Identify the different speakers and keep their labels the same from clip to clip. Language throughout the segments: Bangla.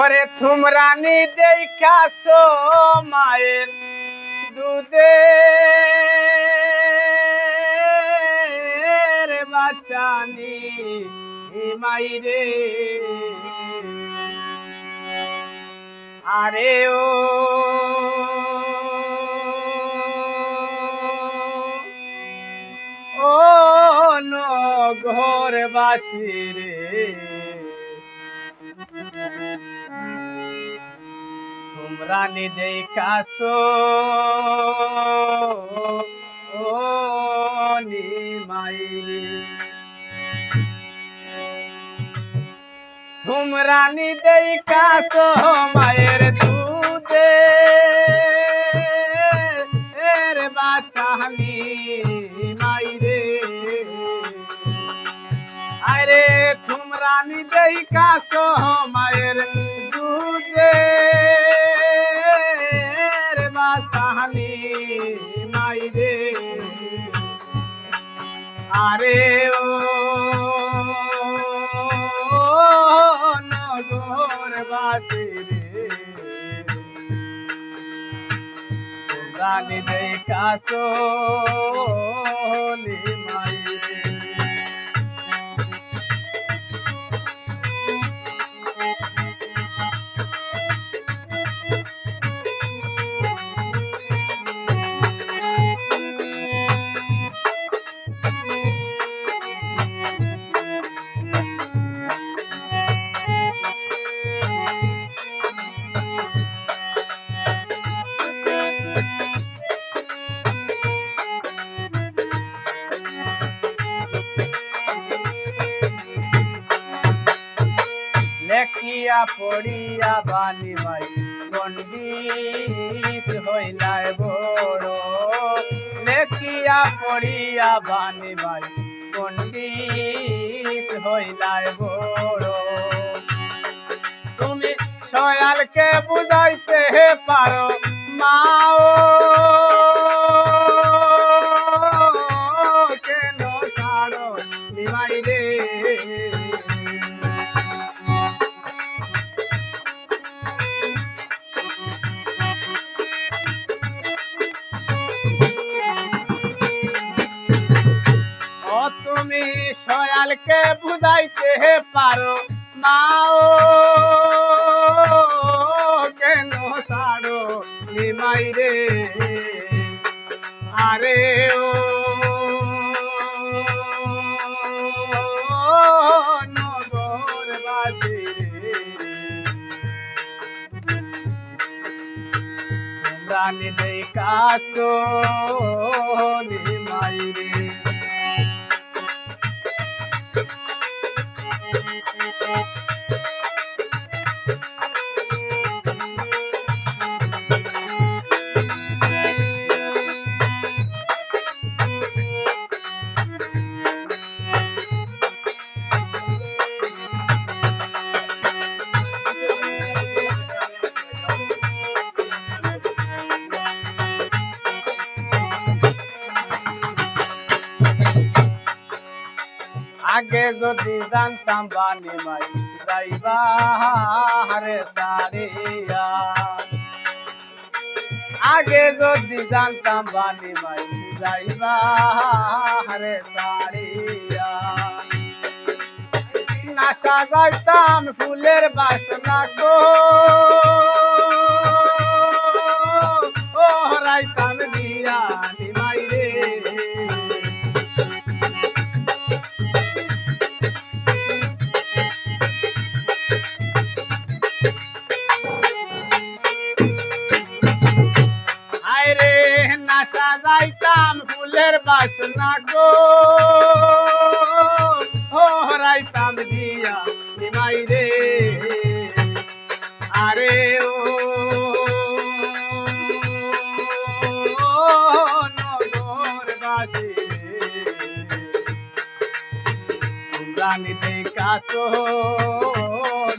Speaker 1: ওরে তোমরা নি দেখাছো মায়ের দুধে। বাচ্চানি মাইরে। আরে ও ও নগর বাসি রে তোমরা নিজে কাছো ও নিমাই তোমরা নিজে কাছো মায়ের দুধে। এর বাচ্চানি মাইরে আরে তোমরা নিজেই কাছো মায়ের দুধে। আরে ও নগর বাসি রে। তোমরা নিজেই কাছো লেখিয়া পড়িয়া বাণী মাই পণ্ডিত হইলায় বড়। লেখিয়া পড়িয়া বাণী মাই পণ্ডিত হইলায় বড়। তুমি সয়ালকে বুঝাইতে পারো মাও তুমি সয়ালকে বুঝাইতে পারো মাও কেন ছাড়ো নিমাই রে? আরে ও দেই কাছো নিমাই রে। আগে যদি জানতাম বানি মাই যাইবা হারে সারিয়া। আগে যদি জানতাম বানি মাই যাইবা হারে সারিয়া। নাশা যাইতাম ফুলের বাসনা গো।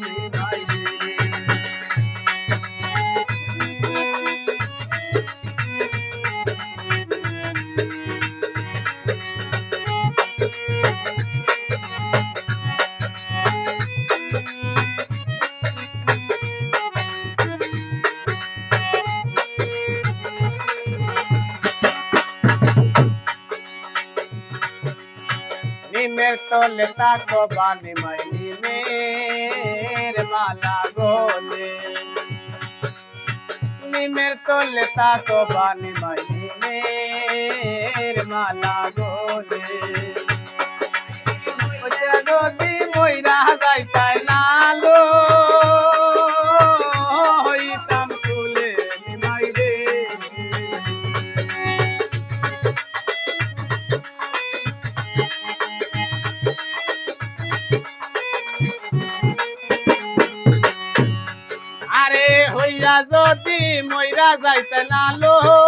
Speaker 1: নিতে তলে তাকো বানি মাইনি মের মালা গোলে। নিমের তলে তাকো বানি মাইনি মের মালা গোলে। যাইতে নালো হইতাম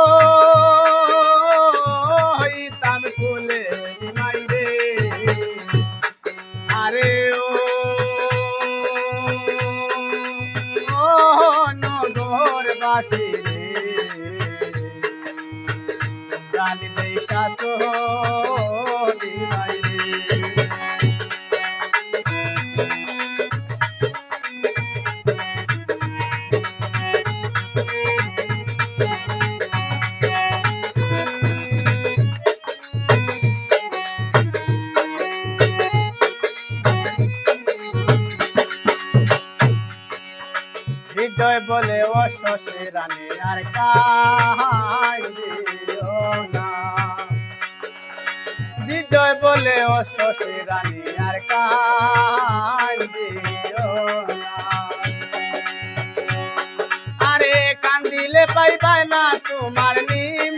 Speaker 1: বিজয় বলে ও শশে রানে, আর কাহাই দিও না। বিজয় বলে ও শশে রানে, আর কাহাই দিও না। আরে কান্দিলে পাইবাই না তোমার নিমা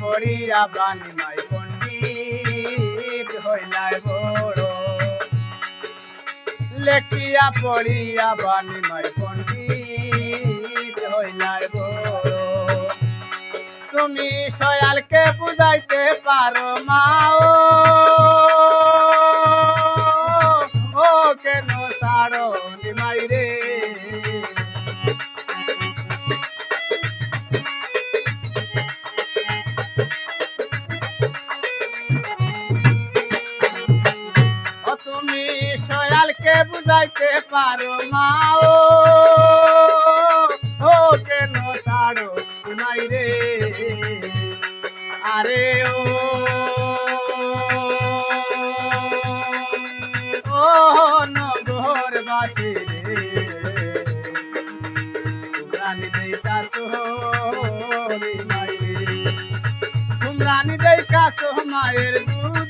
Speaker 1: পড়িয়া বাণী মাই পণ্ডিত হইলাই বড়। লেখিয়া পড়িয়া বাণী মাই পণ্ডিত হইলাই বড়। তুমি সয়ালকে বুঝাইতে পারো মাও। বুঝাইতে পারো মাও ও। কেন ছাড়ো নাই রে? আরে ও। নগর বাসি রে। রানী দেইতা সোহরি নাই রে তোমরানি দেই মায়ের দুধে